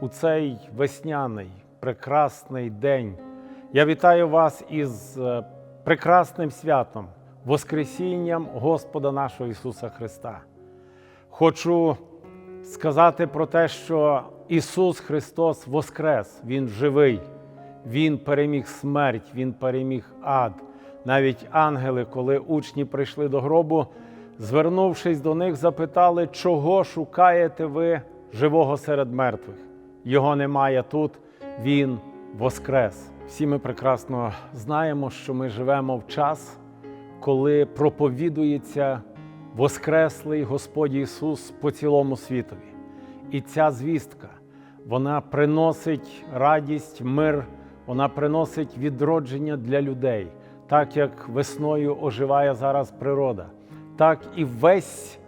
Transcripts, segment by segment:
у цей весняний прекрасний день. Я вітаю вас із е, прекрасним святом, Воскресінням Господа нашого Ісуса Христа. Хочу сказати про те, що Ісус Христос Воскрес, Він живий, Він переміг смерть, Він переміг ад. Навіть ангели, коли учні прийшли до гробу, звернувшись до них, запитали, чого шукаєте ви живого серед мертвих? Його немає тут, Він Воскрес. Всі ми прекрасно знаємо, що ми живемо в час, коли проповідується Воскреслий Господь Ісус по цілому світові. І ця звістка, вона приносить радість, мир, вона приносить відродження для людей, так як весною оживає зараз природа, так і весь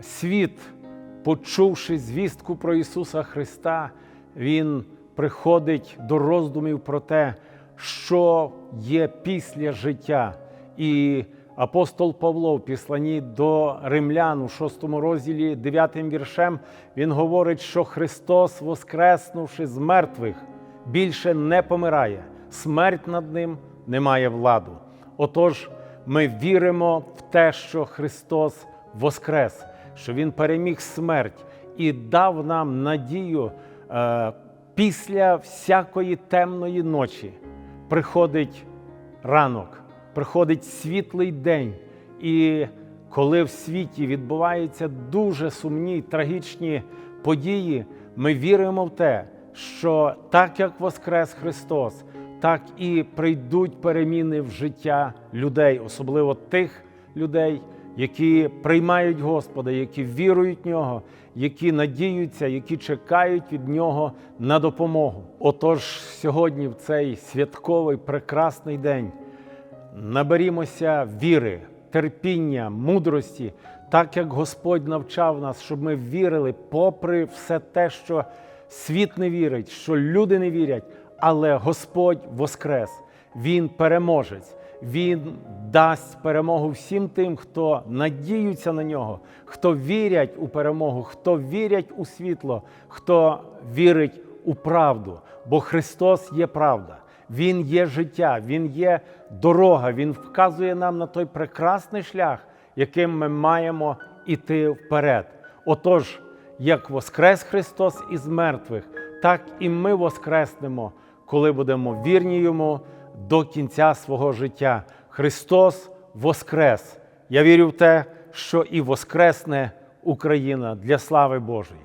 світ, почувши звістку про Ісуса Христа, Він приходить до роздумів про те, що є після життя. І апостол Павло в післанні до римлян у 6 розділі, 9 віршем, він говорить, що Христос, воскреснувши з мертвих, більше не помирає, смерть над ним не має владу. Отож, ми віримо в те, що Христос воскрес, що Він переміг смерть і дав нам надію е, після всякої темної ночі приходить ранок, приходить світлий день. І коли в світі відбуваються дуже сумні, трагічні події, ми віримо в те, що так як Воскрес Христос, так і прийдуть переміни в життя людей, особливо тих людей, які приймають Господа, які вірують в нього, які надіються, які чекають від нього на допомогу. Отож, сьогодні, в цей святковий прекрасний день, наберімося віри, терпіння, мудрості, так як Господь навчав нас, щоб ми вірили, попри все те, що світ не вірить, що люди не вірять, але Господь воскрес, Він переможець. Він дасть перемогу всім тим, хто надіються на нього, хто вірять у перемогу, хто вірять у світло, хто вірить у правду. Бо Христос є правда, Він є життя, Він є дорога, Він вказує нам на той прекрасний шлях, яким ми маємо іти вперед. Отож, як воскрес Христос із мертвих, так і ми воскреснемо, коли будемо вірні Йому до кінця свого життя. Христос Воскрес! Я вірю в те, що і воскресне Україна для слави Божої.